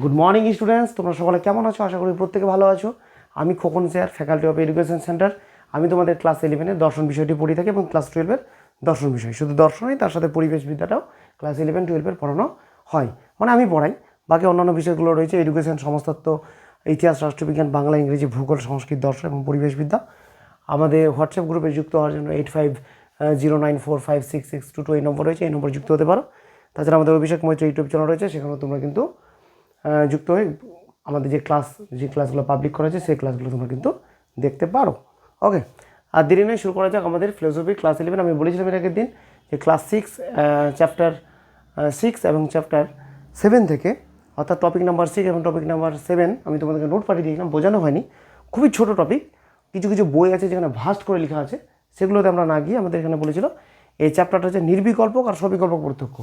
Good morning students তোমরা সকলে কেমন আছো? আশা করি প্রত্যেকে ভালো আছো। আমি Khokon sir faculty of education centre আমি তোমাদের ক্লাস ইলেভেনের দর্শন বিষয়টি পড়িয়ে থাকি এবং ক্লাস টুয়েলভের দর্শন বিষয়। শুধু দর্শনই তার সাথে পরিবেশবিদ্যাটাও ক্লাস ইলেভেন টুয়েলভের পড়ানো হয়। মানে আমি পড়াই। বাকি অন্যান্য বিষয়গুলো রয়েছে এডুকেশন সমাজতত্ত্ব ইতিহাস রাষ্ট্রবিজ্ঞান বাংলা ইংরেজি ভূগোল সংস্কৃত দর্শন এবং পরিবেশবিদ্যা আমাদের হোয়াটসঅ্যাপ গ্রুপে যুক্ত হওয়ার জন্য eight five zero nine four five six six two two এই নম্বর রয়েছে। এই নম্বরে যুক্ত হতে পারো। তাছাড়া আমাদের অভিষেক মৈত্র ইউটিউব চ্যানেল রয়েছে, সেখানেও তোমরা কিন্তু যুক্ত হয়ে আমাদের যে ক্লাস যে ক্লাসগুলো পাবলিক করা সেই ক্লাসগুলো তোমরা কিন্তু দেখতে পারো। ওকে আর দেরি নয়, শুরু করা যাক আমাদের ফিলোসফি ক্লাস ইলেভেন আমি বলেছিলাম এর আগের দিন যে ক্লাস সিক্স চ্যাপ্টার সিক্স এবং চ্যাপ্টার সেভেন থেকে, অর্থাৎ টপিক নাম্বার সিক্স এবং টপিক নাম্বার সেভেন আমি তোমাদেরকে নোট পাঠিয়ে দিয়েছিলাম, বোঝানো হয়নি। খুবই ছোট টপিক কিছু কিছু বই আছে যেখানে ভাস্ট করে লেখা আছে, সেগুলোতে আমরা না গিয়ে আমাদের এখানে বলেছিল, এই চ্যাপ্টারটা হচ্ছে নির্বিকল্পক আর সবিকল্পক প্রত্যক্ষ।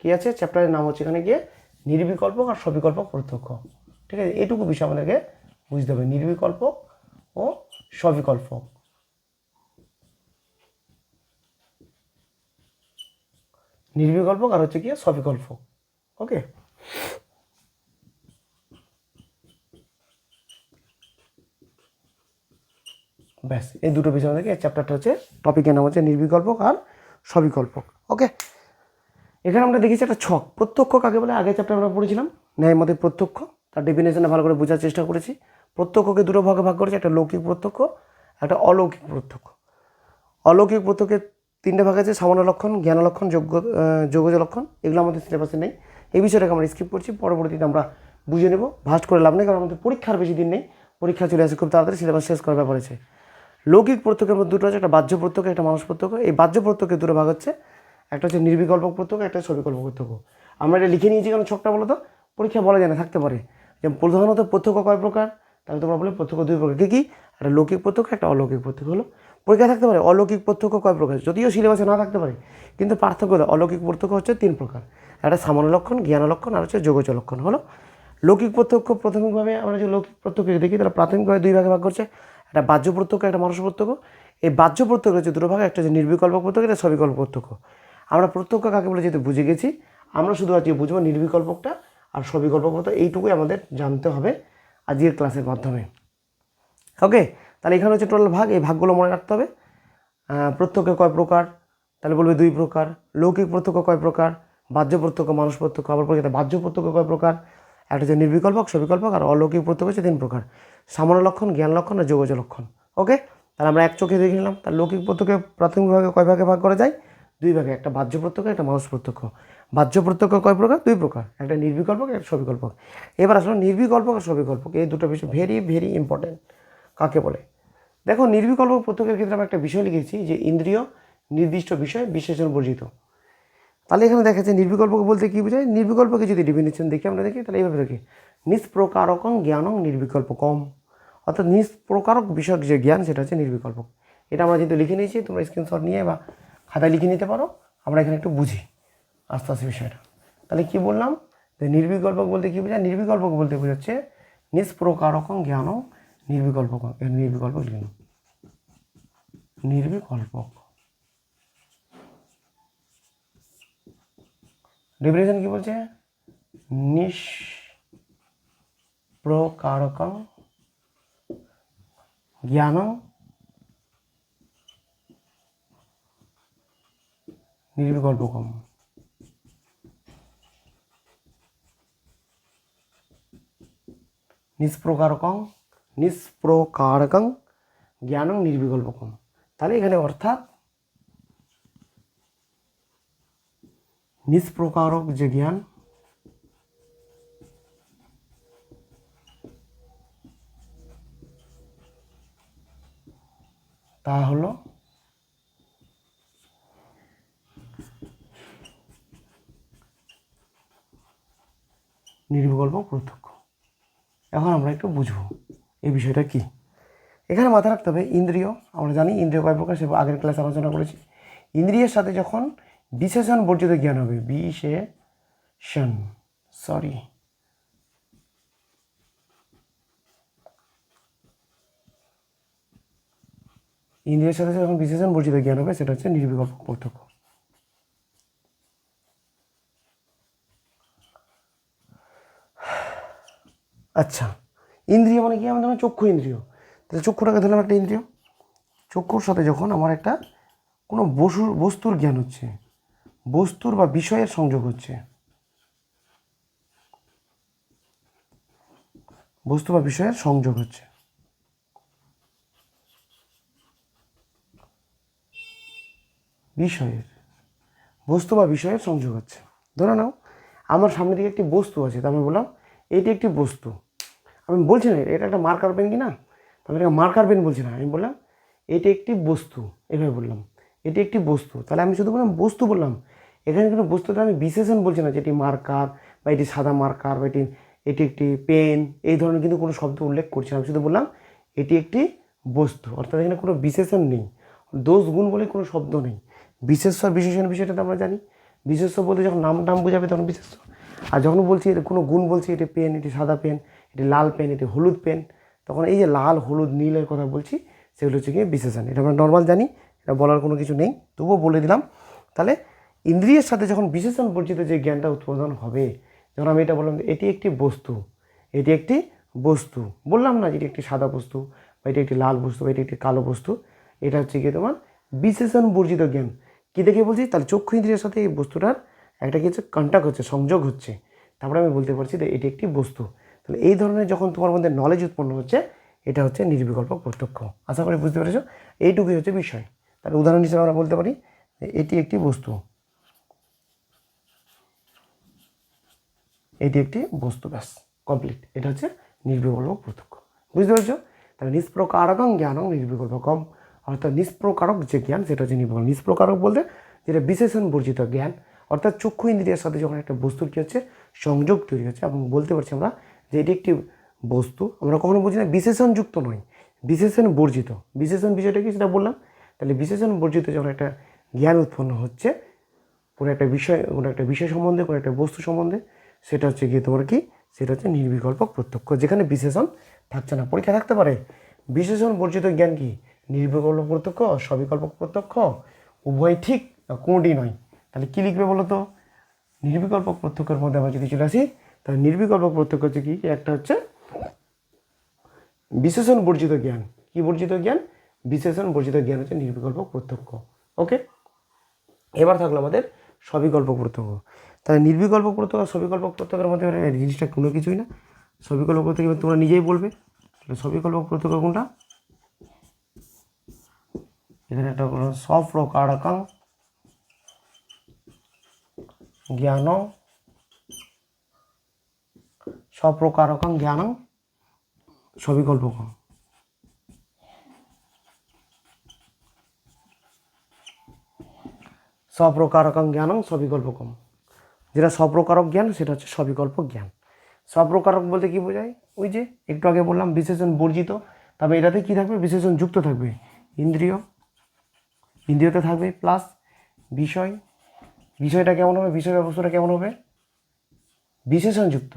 কী আছে? চ্যাপ্টারের নাম হচ্ছে এখানে গিয়ে নির্বিকল্পক আর সবিকল্পক প্রত্যক্ষ। ঠিক আছে? এটুকু বিষয় আমাদেরকে বুঝতে হবে। নির্বিকল্পক ও সবিকল্পক নির্বিকল্পক আর হচ্ছে গিয়ে সবিকল্পক ওকে? ব্যাস, এই দুটো বিষয় আমাদেরকে চ্যাপ্টারটা হচ্ছে টপিকের নাম হচ্ছে নির্বিকল্পক আর সবিকল্পক ওকে? এখানে আমরা দেখেছি একটা ছক। প্রত্যক্ষ কাকে বলে? আগের চ্যাপ্টার আমরা পড়েছিলাম। ন্যায় মতে প্রত্যক্ষ। তার ডেফিনেশনে ভালো করে বোঝার চেষ্টা করেছি। প্রত্যক্ষকে দুটো ভাগে ভাগ করেছি, একটা লৌকিক প্রত্যক্ষ, একটা অলৌকিক প্রত্যক্ষ। অলৌকিক প্রত্যক্ষের তিনটে ভাগ আছে, সামান্য লক্ষণ, জ্ঞান লক্ষণ, যোগ্য যোগজ লক্ষণ। এগুলো আমাদের সিলেবাসে নেই। এই বিষয়টাকে আমরা স্কিপ করছি। পরবর্তীতে আমরা বুঝে নেব। ভাস্ট করে লাভ নেই, কারণ আমাদের পরীক্ষার বেশি দিন নেই। পরীক্ষা চলে আসে খুব তাড়াতাড়ি সিলেবাস শেষ করার ব্যাপার আছে। লৌকিক প্রত্যক্ষের মধ্যে দুটো আছে, একটা বাহ্য প্রত্যক্ষ, একটা মানুষ প্রত্যক্ষ। এই বাহ্য প্রত্যক্ষের দুটো ভাগ হচ্ছে একটা হচ্ছে নির্বিকল্পক প্রত্যক্ষ একটা সবিকল্প প্রত্যক্ষ আমরা এটা লিখে নিয়েছি কারণ ছকটা বলো তো পরীক্ষা বলা যায় না, থাকতে পারে। যে প্রধানত প্রত্যক্ষ কয় প্রকার? তাহলে তোমরা বলে প্রত্যক্ষ দুই প্রকার। কী কী? একটা লৌকিক প্রত্যক্ষ একটা অলৌকিক প্রত্যক্ষ হলো। পরীক্ষা থাকতে পারে অলৌকিক প্রত্যক্ষ কয় প্রকার? যদিও সিলেবাসে না থাকতে পারে, কিন্তু পার্থক্য অলৌকিক প্রত্যক্ষ হচ্ছে তিন প্রকার। একটা সামান্য লক্ষণ, জ্ঞান লক্ষণ, আর হচ্ছে যোগজ লক্ষণ হলো। লৌকিক প্রত্যক্ষ প্রাথমিকভাবে আমরা যে লৌকিক প্রত্যক্ষ দেখি তারা প্রাথমিকভাবে দুই ভাগে ভাগ করছে? একটা বাহ্য প্রত্যক্ষ একটা মানুষ প্রত্যক্ষ এই বাহ্য প্রত্যক্ষ হচ্ছে দুটো ভাগ, একটা হচ্ছে নির্বিকল্প প্রত্যক্ষ একটা সবিকল্প প্রত্যক্ষ আমরা প্রত্যক্ষ কাকে বলে যেহেতু বুঝে গেছি, আমরা শুধু আজকে বুঝব নির্বিকল্পকটা আর সবিকল্প প্রত্যক্ষ এইটুকুই আমাদের জানতে হবে আজকের ক্লাসের মাধ্যমে। ওকে, তাহলে এখানে হচ্ছে টোটাল ভাগ, এই ভাগগুলো মনে রাখতে হবে। প্রত্যক্ষ কয় প্রকার, তাহলে বলবে দুই প্রকার, লৌকিক প্রত্যক্ষ কয় প্রকার, বাহ্য প্রত্যক্ষ, মানুষ প্রত্যক্ষ, আবার পরীক্ষাতে বাহ্য প্রত্যক্ষ কয় প্রকার, একটা হচ্ছে নির্বিকল্পক, সবিকল্পক, আর অলৌকিক প্রত্যক্ষ হচ্ছে তিন প্রকার, সামান্য লক্ষণ, জ্ঞান লক্ষণ, আর যোগজ লক্ষণ। ওকে, তাহলে আমরা এক চোখে দেখে নিলাম তার লৌকিক প্রত্যক্ষে প্রাথমিকভাবে কয় ভাগে ভাগ করা যায়? দুই ভাগে, একটা বাহ্য প্রত্যক্ষ, একটা মানুষ প্রত্যক্ষ। বাহ্য প্রত্যক্ষ কয় প্রকার? দুই প্রকার। একটা নির্বিকল্পক একটা সবিকল্পক। এবার আসলে নির্বিকল্পক আর সবিকল্পক, এই দুটো বিষয় ভেরি ভেরি ইম্পর্টেন্ট কাকে বলে? দেখো, নির্বিকল্প প্রত্যক্ষের ক্ষেত্রে আমি একটা বিষয় লিখেছি যে ইন্দ্রিয় নির্দিষ্ট বিষয় বিশেষণ বর্জিত। তাহলে এখানে দেখা যাচ্ছে নির্বিকল্পক বলতে কী বোঝায়? নির্বিকল্পকে যদি ডিফিনিশন দেখি আমরা দেখি, তাহলে এইভাবে দেখি। নিষ্প্রকারকং জ্ঞানং নির্বিকল্পকম। অর্থাৎ নিষ্প্রকারক বিষয়ক যে জ্ঞান, সেটা হচ্ছে নির্বিকল্পক। এটা আমরা যেহেতু লিখে নিয়েছি, তোমরা স্ক্রিনশট নিয়ে বা খাতায় লিখে নিতে পারো। আমরা এখানে একটু বুঝি। আস্তে আস্তে বিষয়টা। তাহলে কি বললাম? যে নির্বিকল্পক বলতে কী বোঝায়? নির্বিকল্পক বলতে বোঝাচ্ছে নিষ্প্রকারকং জ্ঞানং নির্বিকল্পক নির্বিকল্পক লিখলাম নির্বিকল্পক। ডেফিনেশন কি বলছে? নিষ্প্রকারকং জ্ঞানং নির্বিকল্পকম নিষ্প্রকারকং নিষ্প্রকারকং জ্ঞানং নির্বিকল্পকম তাহলে এখানে অর্থাৎ নিষ্প্রকারক যে জ্ঞান তা হলো নির্বিকল্প প্রত্যক্ষ। এখন আমরা একটু বুঝব এই বিষয়টা কি। এখানে মাথায় রাখতে হবে, ইন্দ্রিয়, আমরা জানি ইন্দ্রিয় কয় প্রকার সে আগের ক্লাসে আলোচনা করেছি। ইন্দ্রিয়ের সাথে যখন বিশেষণ বর্জিত জ্ঞান হবে, বিশেষণ সরি ইন্দ্রিয়ের সাথে যখন বিশেষণ বর্জিত জ্ঞান হবে, সেটা হচ্ছে নির্বিকল্প প্রত্যক্ষ। আচ্ছা ইন্দ্রিয় মানে কি? আমাদের চক্ষু ইন্দ্রিয়। তাহলে চক্ষুটাকে ধরলাম একটা ইন্দ্রিয়। চক্ষুর সাথে যখন আমার একটা কোনো বসুর, বস্তুর জ্ঞান হচ্ছে, বস্তুর বা বিষয়ের সংযোগ হচ্ছে, বস্তু বা বিষয়ের সংযোগ হচ্ছে। বিষয়ের, বস্তু বা বিষয়ের সংযোগ হচ্ছে। ধরে নাও, আমার সামনে দিকে একটি বস্তু আছে, তা আমি বললাম এটি একটি বস্তু। আমি বলছি না, এটা একটা মার্কার পেন কি না? তবে এটা মার্কার পেন বলছি না। আমি বললাম, এটি একটি বস্তু। এভাবে বললাম, এটি একটি বস্তু। তাহলে আমি শুধু বললাম, বস্তু বললাম। এখানে কোনো বস্তুতে আমি বিশেষণ বলছি না যে এটি মার্কার বা এটি সাদা মার্কার বা এটি এটি একটি পেন এই ধরনের কিন্তু কোনো শব্দ উল্লেখ করছি না। আমি শুধু বললাম, এটি একটি বস্তু। অর্থাৎ এখানে কোনো বিশেষণ নেই। দোষ গুণ বলে কোনো শব্দ নেই। বিশেষ্য বিশেষণ বিষয়টা তো আমরা জানি। বিশেষ্য বলতে যখন নাম নাম বোঝাবে তখন বিশেষ্য। আর যখন বলছি এটা কোনো গুণ বলছি, এটি পেন, এটি সাদা পেন, এটি লাল পেন, এটি হলুদ পেন, তখন এই যে লাল, হলুদ, নীলের কথা বলছি, সেগুলো হচ্ছে গিয়ে বিশেষণ। এটা আমরা নর্মাল জানি, এটা বলার কোনো কিছু নেই। তবুও বলে দিলাম। তাহলে ইন্দ্রিয়ের সাথে যখন বিশেষণ বর্জিত যে জ্ঞানটা উৎপাদন হবে, যখন আমি এটা বললাম এটি একটি বস্তু, এটি একটি বস্তু, বললাম না এটি একটি সাদা বস্তু, বা এটি একটি লাল বস্তু, বা এটি একটি কালো বস্তু, এটা হচ্ছে গিয়ে তোমার বিশেষণ বর্জিত জ্ঞান। কী দেখে বলছি? তাহলে চক্ষু ইন্দ্রিয়ের সাথে এই বস্তুটার একটা কিছু কন্ট্যাক্ট হচ্ছে, সংযোগ হচ্ছে। তারপরে আমি বলতে পারছি যে এটি একটি বস্তু। তাহলে এই ধরনের যখন তোমার মধ্যে নলেজ উৎপন্ন হচ্ছে, এটা হচ্ছে নির্বিকল্প প্রত্যক্ষ। আশা করি বুঝতে পেরেছ? এইটুকুই হচ্ছে বিষয়। তাহলে উদাহরণ হিসেবে আমরা বলতে পারি এটি একটি বস্তু। এটি একটি বস্তু, ব্যাস কমপ্লিট এটা হচ্ছে নির্বিকল্প প্রত্যক্ষ। বুঝতে পেরেছ? তাহলে নিষ্প্রকারকং জ্ঞানং নির্বিকল্পকম। অর্থাৎ নিষ্প্রকারক যে জ্ঞান, সেটা হচ্ছে নির্বিকল্প। নিষ্প্রকারক বলতে যেটা বিশেষণ বর্জিত জ্ঞান অর্থাৎ চক্ষু ইন্দ্রিয়ের সাথে যখন একটা বস্তুর কী হচ্ছে, সংযোগ তৈরি হচ্ছে এবং বলতে পারছি আমরা যে এটি একটি বস্তু, আমরা কখনো বুঝি না, বিশেষণযুক্ত নয়, বিশেষণ বর্জিত। বিশেষণ বিষয়টা কি সেটা বললাম? তাহলে বিশেষণ বর্জিত যখন একটা জ্ঞান উৎপন্ন হচ্ছে, কোনো একটা বিষয়, কোনো একটা বিষয় সম্বন্ধে, কোনো একটা বস্তু সম্বন্ধে, সেটা হচ্ছে গিয়ে তোমার কি? সেটা হচ্ছে নির্বিকল্প প্রত্যক্ষ, যেখানে বিশেষণ থাকছে না, পরীক্ষা থাকতে পারে। বিশেষণ বর্জিত জ্ঞান কি? নির্বিকল্প প্রত্যক্ষ, সবিকল্প প্রত্যক্ষ, উভয় ঠিক কোনোটি নয়? তাহলে কী লিখবে বলো তো? নির্বিকল্প প্রত্যক্ষের মধ্যে আমরা যদি চলে আসি, তাহলে নির্বিকল্প প্রত্যক্ষ হচ্ছে কি? একটা হচ্ছে বিশেষণ বর্জিত জ্ঞান। কি বর্জিত জ্ঞান? বিশেষণ বর্জিত জ্ঞান হচ্ছে নির্বিকল্প প্রত্যক্ষ। ওকে এবার থাকল আমাদের সবিকল্প প্রত্যক্ষ। তাহলে নির্বিকল্প প্রত্যক্ষ সবিকল্প প্রত্যক্ষের মধ্যে জিনিসটা কোনো কিছুই না। সবিকল্প প্রত্যক্ষ তোমরা নিজেই বলবে। তাহলে সবিকল্প প্রত্যক্ষ কোনটা? এখানে একটা হলো স্বপ্রকারকাং জ্ঞান স্বপ্রকারকাং জ্ঞানং সবিকল্পকম স্বপ্রকারকং জ্ঞানং সবিকল্পকম যেটা স্বপ্রকারক জ্ঞান সেটা হচ্ছে সবিকল্প জ্ঞান স্বপ্রকারক বলতে কি বোঝায় ওই যে একটু আগে বললাম, বিশেষণ বর্জিত। তবে এটাতে কি থাকবে? বিশেষণ যুক্ত থাকবে। ইন্দ্রিয়। ইন্দ্রিয়তে থাকবে প্লাস বিষয়। বিষয়টা কেমন হবে? বিষয় ব্যবস্থাটা কেমন হবে? বিশেষণ যুক্ত।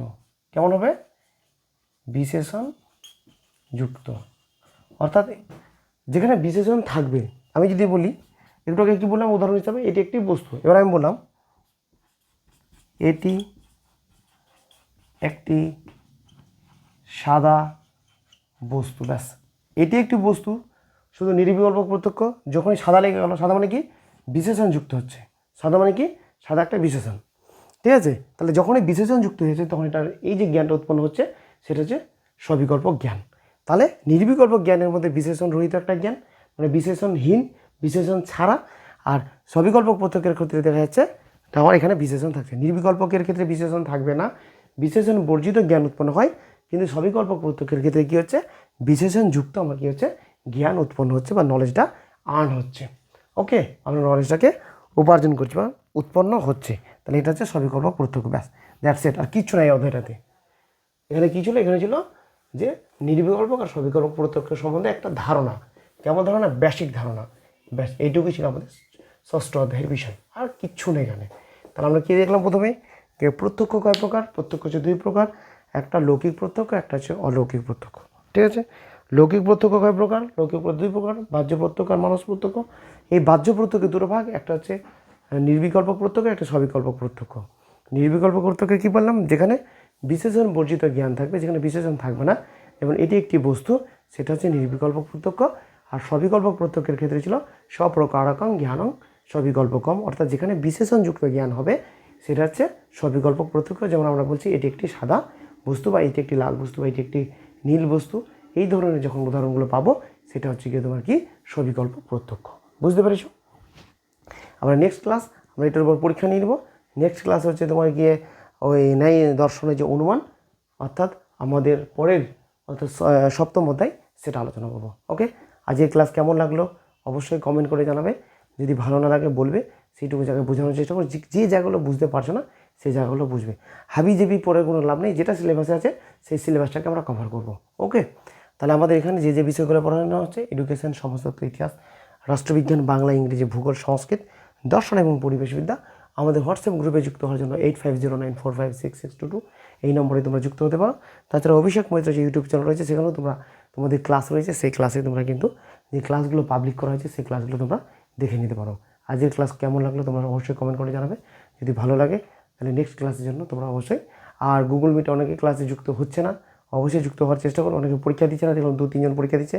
কেমন হবে? বিশেষণ যুক্ত। অর্থাৎ যেখানে বিশেষণ থাকবে, আমি যদি বলি আগে কি বললাম? উদাহরণ হিসাবে এটি একটি বস্তু। এবার আমি বললাম, এটি একটি সাদা বস্তু, ব্যাস। এটি একটি বস্তু, শুধু নির্বিকল্প প্রত্যক্ষ, যখনই সাদা লেগে গেল, সাদা মানে কি? বিশেষণ যুক্ত হচ্ছে। সাদা মানে কি? সাদা একটা বিশেষণ। ঠিক আছে? তাহলে যখনই বিশেষণ যুক্ত হয়েছে, তখন এটার এই যে জ্ঞানটা উৎপন্ন হচ্ছে, সেটা হচ্ছে সবিকল্প জ্ঞান। তাহলে নির্বিকল্প জ্ঞানের মধ্যে বিশেষণ রহিত একটা জ্ঞান মানে বিশেষণহীন, বিশেষণ ছাড়া, আর সবিকল্প প্রত্যক্ষের ক্ষেত্রে দেখা যাচ্ছে আমার এখানে বিশেষণ থাকছে। নির্বিকল্পকের ক্ষেত্রে বিশেষণ থাকবে না। বিশেষণ বর্জিত জ্ঞান উৎপন্ন হয়, কিন্তু সবিকল্প প্রত্যক্ষের ক্ষেত্রে কী হচ্ছে? বিশেষণ যুক্ত আমার কী হচ্ছে? জ্ঞান উৎপন্ন হচ্ছে বা নলেজটা আর্ন হচ্ছে। ওকে আমরা নলেজটাকে উপার্জন করছি বা উৎপন্ন হচ্ছে। তাহলে এটা হচ্ছে সবিকল্প প্রত্যক্ষ ব্যাস। দ্যাটস এট আর কিচ্ছু নাই অধ্যায়টাতে এখানে কী ছিল? এখানে ছিল যে নির্বিকল্প আর সবিকল্প প্রত্যক্ষ সম্বন্ধে একটা ধারণা। কেমন ধারণা? বেসিক ধারণা। ব্যাস, এইটুকুই ছিল আমাদের ষষ্ঠ অধ্যায়ের বিষয়। আর কিচ্ছু নেই এখানে। তাহলে আমরা কী দেখলাম প্রথমে? যে প্রত্যক্ষ কয় প্রকার? প্রত্যক্ষ হচ্ছে দুই প্রকার। একটা লৌকিক প্রত্যক্ষ একটা হচ্ছে অলৌকিক প্রত্যক্ষ ঠিক আছে? লৌকিক প্রত্যক্ষ কয় প্রকার? লৌকিক দুই প্রকার। বাহ্য প্রত্যক্ষ আর মানস প্রত্যক্ষ এই বাহ্য প্রত্যক্ষের দুটো ভাগ একটা হচ্ছে নির্বিকল্প প্রত্যক্ষ একটা সবিকল্প প্রত্যক্ষ নির্বিকল্প প্রত্যক্ষে কী বললাম? যেখানে বিশেষণ বর্জিত জ্ঞান থাকবে, যেখানে বিশেষণ থাকবে না। এবং এটি একটি বস্তু, সেটা হচ্ছে নির্বিকল্প প্রত্যক্ষ আর সবিকল্প প্রত্যক্ষের ক্ষেত্রে ছিল স্বপ্রকারকং জ্ঞানং সবিকল্পকম অর্থাৎ যেখানে বিশেষণযুক্ত জ্ঞান হবে, সেটা হচ্ছে সবিকল্প প্রত্যক্ষ যেমন আমরা বলছি, এটি একটি সাদা বস্তু বা এটি একটি লাল বস্তু বা এটি একটি নীল বস্তু। এই ধরনের যখন উদাহরণগুলো পাবো, সেটা হচ্ছে গিয়ে তোমার কি? সবিকল্প প্রত্যক্ষ বুঝতে পেরেছ? আমরা নেক্সট ক্লাস আমরা এটার উপর পরীক্ষা নিয়ে নেব। নেক্সট ক্লাস হচ্ছে তোমার গিয়ে ওই ন্যায় দর্শনের যে অনুমান, অর্থাৎ আমাদের পরের, অর্থাৎ সপ্তম অধ্যায়, সেটা আলোচনা করব। ওকে আজকের ক্লাস কেমন লাগল? অবশ্যই কমেন্ট করে জানাবে। যদি ভালো না লাগে বলবে, সেইটুকু জায়গায় বোঝানোর চেষ্টা করো। যে- জায়গাগুলো বুঝতে পারছ না, সেই জায়গাগুলো বুঝবে। হাবি জেবি পরে কোনো লাভ নেই, যেটা সিলেবাসে আছে, সেই সিলেবাসটাকে আমরা কভার করব। ওকে তাহলে আমাদের এখানে যে যে বিষয়গুলো পড়ানো হচ্ছে এডুকেশন সমাজতত্ত্ব, ইতিহাস রাষ্ট্রবিজ্ঞান, বাংলা, ইংরেজি, ভূগোল, সংস্কৃত, দর্শন এবং পরিবেশবিদ্যা আমাদের হোয়াটসঅ্যাপ গ্রুপে যুক্ত হওয়ার জন্য eight five zero nine four five six six two two এই নম্বরে তোমরা যুক্ত হতে পারো। তাছাড়া অভিষেক মৈত্র যে ইউটিউব চ্যানেল রয়েছে, সেখানেও তোমরা, তোমাদের ক্লাস রয়েছে, সেই ক্লাসে তোমরা কিন্তু যে ক্লাসগুলো পাবলিক করা হয়েছে, সেই ক্লাসগুলো তোমরা দেখে নিতে পারো। আজকের ক্লাস কেমন লাগল তোমরা অবশ্যই কমেন্ট করে জানাবে। যদি ভালো লাগে, তাহলে নেক্সট ক্লাসের জন্য তোমরা অবশ্যই, আর গুগল মিটে অনেকে ক্লাসে যুক্ত হচ্ছে না অবশ্যই যুক্ত হওয়ার চেষ্টা করুন। অনেকে পরীক্ষা দিচ্ছে না দেখুন দু, তিনজন পরীক্ষা দিচ্ছে।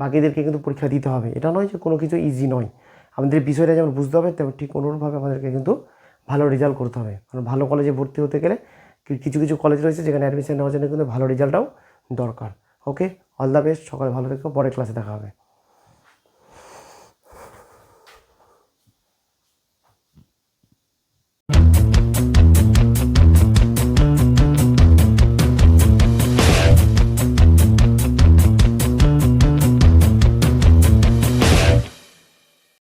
বাকিদেরকে কিন্তু পরীক্ষা দিতে হবে। এটা নয় যে কোনো কিছু ইজি নয়। আমাদের বিষয়টা যেমন বুঝতে হবে, তেমন ঠিক অনুরূপভাবে আমাদেরকে কিন্তু ভালো রেজাল্ট করতে হবে। কারণ ভালো কলেজে ভর্তি হতে গেলে কিছু কিছু কলেজ রয়েছে যেখানে অ্যাডমিশন নেওয়ার জন্য কিন্তু ভালো রেজাল্টটাও দরকার। ওকে অল দ্য বেস্ট সকালে ভালো থেকো। পরের ক্লাসে দেখা হবে।